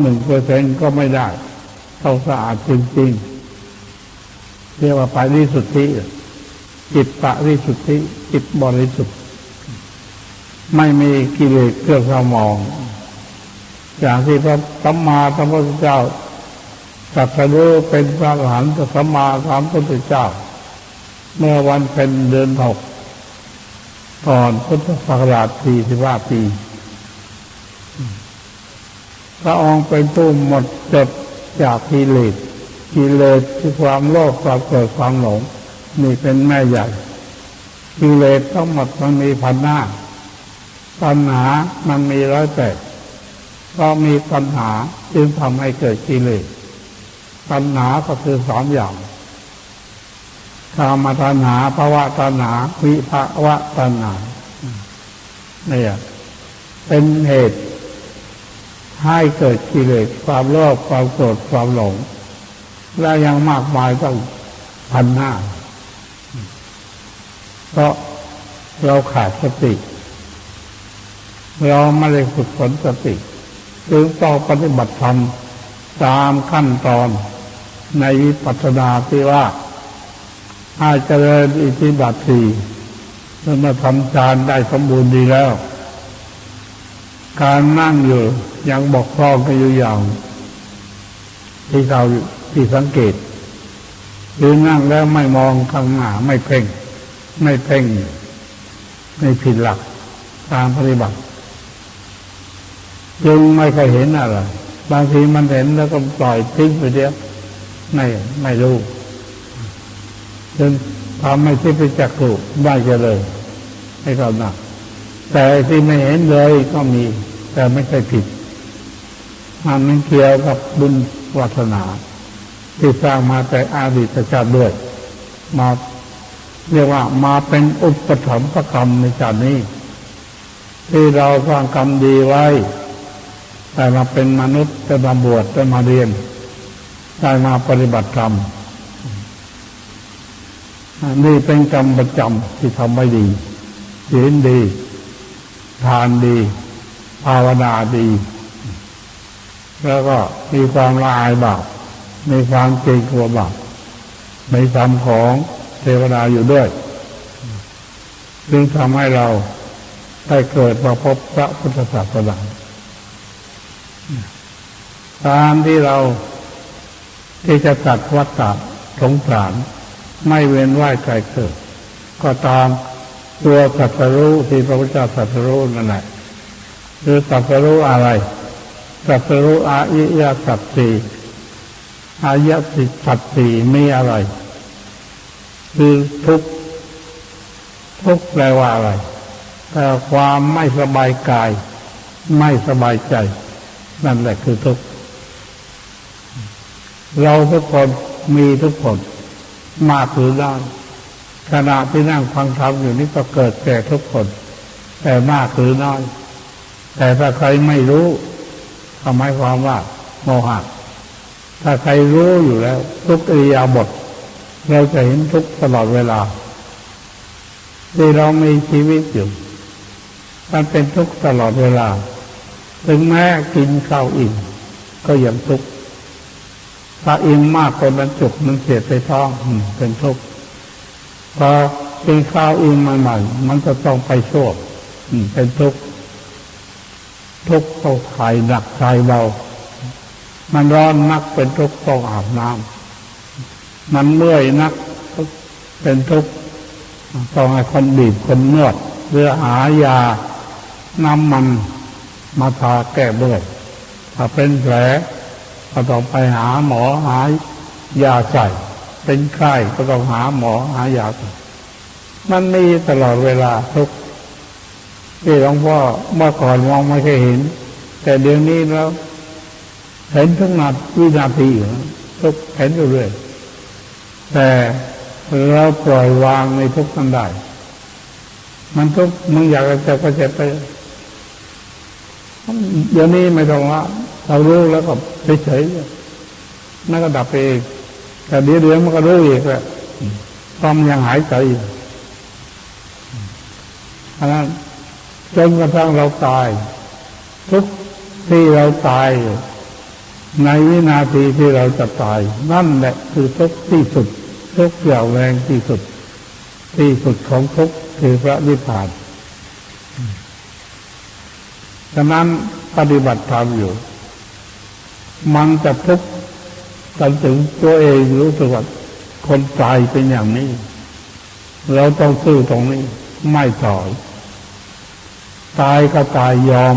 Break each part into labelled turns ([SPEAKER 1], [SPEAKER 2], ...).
[SPEAKER 1] หนึ่งเปอร์เซ็นก็ไม่ได้ เขาสะอาดจริงๆ เรียกว่าไปริสุทธิจิตปะริสุทธิจิตบริสุทธิ์ ไม่มีกิเลสเครื่องสมอง อย่างที่พระสัมมาสัมพุทธเจ้าตรัสรู้เป็นพระอรหันตสัมมาสัมพุทธเจ้า เมื่อวันเป็นเดือนหกก่อนพุทธศักราชสี่สิบห้าปี ระองค์เป็นผู้หมดจดจากกิเลสกิเลสคือความโลภความเกิดความหลงนี่เป็นแม่ใหญ่กิเลสทั้งหมดมันมีพันหน้าปัญหามันมีร้อยแปดก็มีปัญหาจึงทำให้เกิดกิเลสปัญหาก็คือสามอย่างคามตัณหาภาวะตัณหาวิภาวะตัณหาเนี่ยเป็นเหตุ ให้เกิดกิเลสความโลภความโกรธความหลง และยังมากมายต้องพันหน้า เพราะเราขาดสติเราไม่ได้ฝึกฝนสติจึงต้องปฏิบัติธรรมตามขั้นตอนในวิปัสสนาที่ว่าอาจเจริญอิทธิบาทสี่เมื่อมาทำฌานได้สมบูรณ์ดีแล้ว การนั่งอยู่ ยังบอกพร่องกันอยู่อย่าง ที่เราที่สังเกตคือนั่งแล้วไม่มองข้างหน้าไม่เพ่ง ไม่เพ่ง ไม่ผิดหลักการปฏิบัติจึงไม่เคยเห็นอะไรบางทีมันเห็นแล้วก็ปล่อยทิ้งไปเดียวไม่ไม่รู้จนทำให้ที่ไปจักถูกได้จะเลย ให้เขาหนัก แต่ที่ไม่เห็นเลยก็มี แต่ไม่ใช่ผิด มันมันเกี่ยวกับบุญวัฒนา ที่สร้างมาแต่อาดีตชาติด้วย มาเรียกว่ามาเป็นอุปถัมภกรรมในชาตินี้ ที่เราสร้างกรรมดีไว้ แต่มาเป็นมนุษย์จะมาบวชจะมาเรียนได้มาปฏิบัติธรรมนี่เป็นกรรมประจำที่ทำไม่ดีศีลดี ทานดี ภาวนาดี แล้วก็มีความละอายบาปมีความเกรงกลัวบาปในธรรมของเทวดาอยู่ด้วยซึ่งทำให้เราได้เกิดมาพบพระพุทธศาสนาการที่เราที่จะตัดวัฏฏะสงสาร ไม่เว้นว่ายใจเกิด ก็ตาม ตัวสัตรู้ที่พระพุทธเจ้าสัตรู้นั่นแหละคือสัตรู้อะไร สัตรู้อาอิยาสัตสีอายะสิสัตสีมีอะไร คือทุกทุกแปลว่าอะไรแต่ความไม่สบายกาย ไม่สบายใจ นั่นแหละคือทุกเราทุกคนมีทุกคนมากหรือน้อย ขณะที่นั่งฟังธรรมอยู่นี่ก็เกิดแก่ทุกคน แต่มากหรือน้อย แต่ถ้าใครไม่รู้ทำให้ความว่า โมหะถ้าใครรู้อยู่แล้ว ทุกอิริยาบถเราจะเห็นทุกตลอดเวลา ที่เรามีชีวิตอยู่มันเป็นทุกตลอดเวลา ถึงแม้กินข้าวอิ่มก็ยังทุกข์ถ้าอิ่มมากคนมันจุกมันเสียดไปท้องเป็นทุกข์ พอกินข้าวอิ่มใหม่ๆมันจะต้องไปโชวเป็นทุกข์ทุกข์ต้องไข่หนักไข่เบา มันร้อนนักเป็นทุกข์ต้องอาบน้ำมันเมื่อยนักเป็นทุกข์ต้องให้คนบีบคนนวดเพื่อหายาน้ำมันมาทาแก้เบื่อถ้าเป็นแผลก็ต้องไปหาหมอหายาใส่ เป็นไข้ก็ต้องหาหมอหายามันมีตลอดเวลาทุกที่หลวงพ่อเมื่อก่อนมองไม่เคยเห็น แต่เดี๋ยวนี้แล้ว เห็นทุกนาวินาทีทุกเห็นอยู่เรื่อยแต่เราปล่อยวางในทุกนั้นได้ มันทุกมึงอยากจะก็จะไปเดี๋ยวนี้ไม่ต้องละเรารู้แล้วก็เฉยๆนั่นก็ดับไปเอง แต่เดี๋ยวเดี๋ยวมันก็รู้อีกแหละความยังหายใจอันนั้นจนกระทั่งเราตาย ทุกที่เราตาย ในวินาทีที่เราจะตาย นั่นแหละคือทุกที่สุด ทุกเกี่ยวแรงที่สุด ที่สุดของทุกคือพระนิพพานฉะนั้นปฏิบัติธรรมอยู่ มันจะทุกข์ จนถึงตัวเองรู้สึกว่าคนตายเป็นอย่างนี้ เราต้องสู้ตรงนี้ ไม่ถอย ตายก็ตายยอม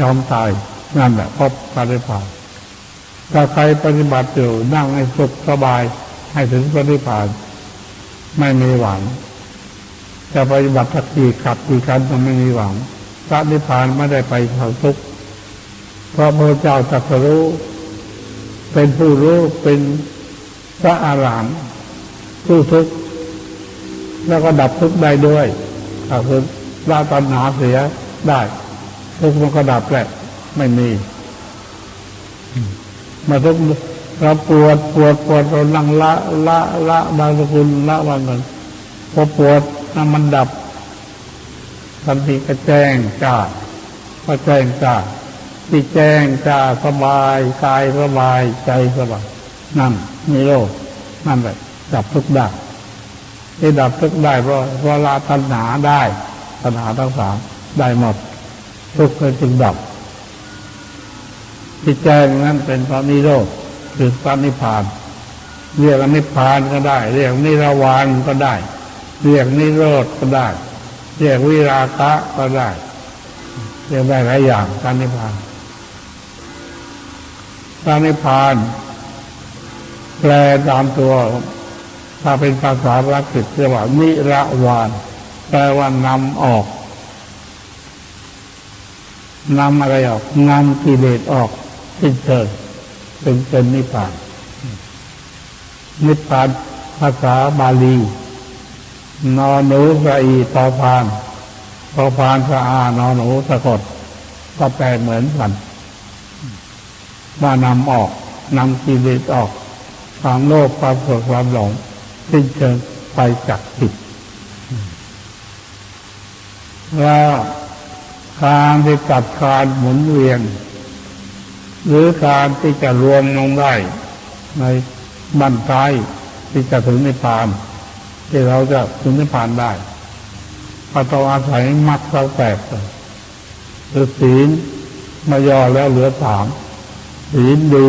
[SPEAKER 1] ยอมตายนั่นแหละพบปฏิบัติถ้าใครปฏิบัติอยู่นั่งให้สุขสบาย ให้ถึงปฏิบัติไม่มีหวังจะปฏิบัติสักกี่ขับกี่กันก็ไม่มีหวังพระนิพพานไม่ได้ไปเท่าทุกข์เพราะพระเจ้าตรัสรู้ เป็นผู้รู้เป็นพระอารหันต์ผู้ทุกข์แล้วก็ดับทุกข์ได้ด้วยก็คือละตัณหาเสียได้ ทุกข์มันก็ดับแหละ ไม่มี มาทุกข์เราปวดปวดปวดเรานั่งละละละบางสกุลละบางเงินพอปวดน้ำมันดับทันทีก็แจ้งจ้าก็แจ้งจ้า ที่แจ้งจ้าสบายกายสบายใจสบายนั่นมีโลกนั่นแหละดับทุกข์ได้ที่ดับทุกข์ได้เพราะเวลาตัณหาได้ตัณหาทั้งสามได้หมดทุกข์ก็จึงดับที่แจ้งนั้นเป็นพระนิโรธคือพระนิพพาน เรียกนิพพานก็ได้ เรียกนิรวานก็ได้ เรียกนิโรธก็ได้ เรียกวิราคะก็ได้ เรียกได้หลายอย่างการนิพพาน การนิพพานแปลตามตัว ถ้าเป็นภาษาลักษิตเรียกว่านิระวานแปลว่านำออกนำอะไรออกนำกิเลสออกสิ้นเชิงเป็นเป็นนิพพาน นิพพานภาษาบาลี นอนหนูสะอีตอพานตอพานสะอานอนหนูสะกดก็แปลเหมือนกัน ว่านำออกนำกิเลสออก ความโลภความโกรธความหลงสิ้นเชิงไปจากจิตแล้วการที่จัดการหมุนเวียนหรือการที่จะรวมลงได้ ในบั้นท้ายที่จะถึงในพานที่เราจะถึงนิพพานได้พอต้องอาศัยมรรคเราแปดคือศีลมาย่อแล้วเหลือสาม ศีลดี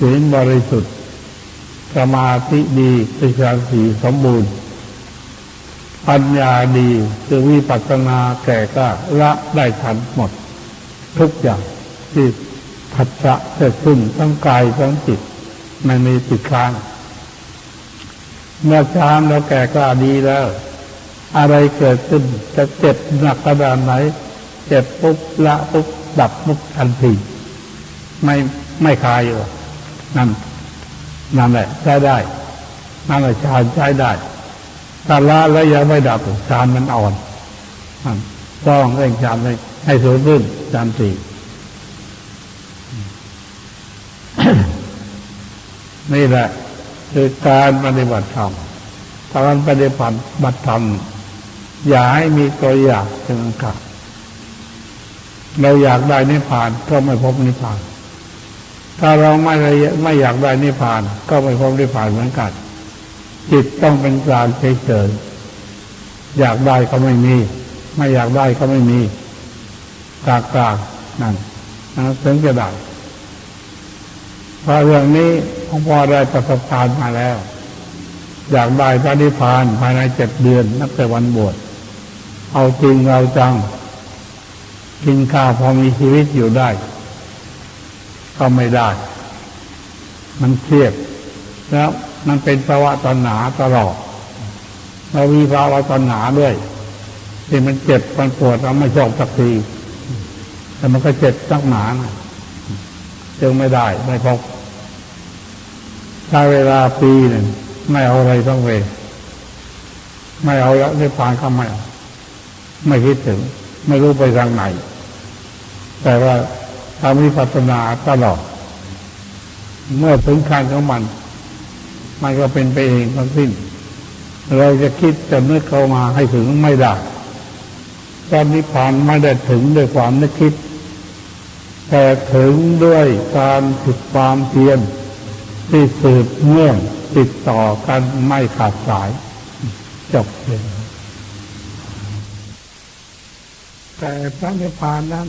[SPEAKER 1] ศีลบริสุทธิ์สมาธิดีคือฌานสีสมบูรณ์ปัญญาดีคือวิปัสสนาแก่ก็ละได้ทันหมด ทุกอย่างที่ผัสสะเกิดขึ้นทั้งกายทั้งจิตไม่มีติดค้างเมื่อชามแล้วแก่ก็ดีแล้ว อะไรเกิดขึ้นจะเจ็บหนักขนาดไหน เจ็บปุ๊บละปุ๊บดับปุ๊บทันทีไม่ ไม่คายอยู่นั่นนั่นแหละใช้ได้นั่นแหละชานใช้ได้ถ้าละแล้วยังไม่ดับชานมันอ่อนต้องเร่งชานให้ให้สูงขึ้นชานสี่นี่แหละ คือการปฏิบัติธรรมการปฏิบัติบัติธรรมอย่าให้มีตัวอยากถึงกับเราอยากได้นิพพานก็ไม่พบนิพพาน ถ้าเราไม่ไม่อยากได้นิพพาน ก็ไม่พบนิพพานเหมือนกัน จิตต้องเป็นกลางเฉยๆอยากได้ก็ไม่มี ไม่อยากได้ก็ไม่มีกลางกลางนั่นนะถึงจะได้เพราะเรื่องนี้หลวงพ่อได้ประสบการณ์มาแล้ว อยากได้พระนิพพานภายในเจ็ดเดือนนับแต่วันบวชเอาจริงเอาจัง กินข้าวพอมีชีวิตอยู่ได้ ก็ไม่ได้ มันเครียดแล้วมันเป็นภาวะตัณหาตลอดเรามีภาวะตัณหาด้วยที่มันเจ็บมันปวดเราไม่ชอบสักทีแต่มันก็เจ็บสักหนานะจึงไม่ได้ไม่พบใช้เวลาปีหนึ่งไม่เอาอะไรต้องเวไม่เอาแล้วนิพพานก็ไม่เอาไม่คิดถึง ไม่รู้ไปทางไหน แต่ว่า ทำวิปัสสนาตลอด เมื่อถึงขั้นของมัน มันก็เป็นไปเองทั้งสิ้น เราจะคิดจะนึกเข้ามาให้ถึงไม่ได้ตอนนิพพานไม่ได้ถึงด้วยความนึกคิด แต่ถึงด้วยการฝึกความเพียรที่สืบเนื่องติดต่อกันไม่ขาดสาย จบเลยแต่พระนิพพานนั้น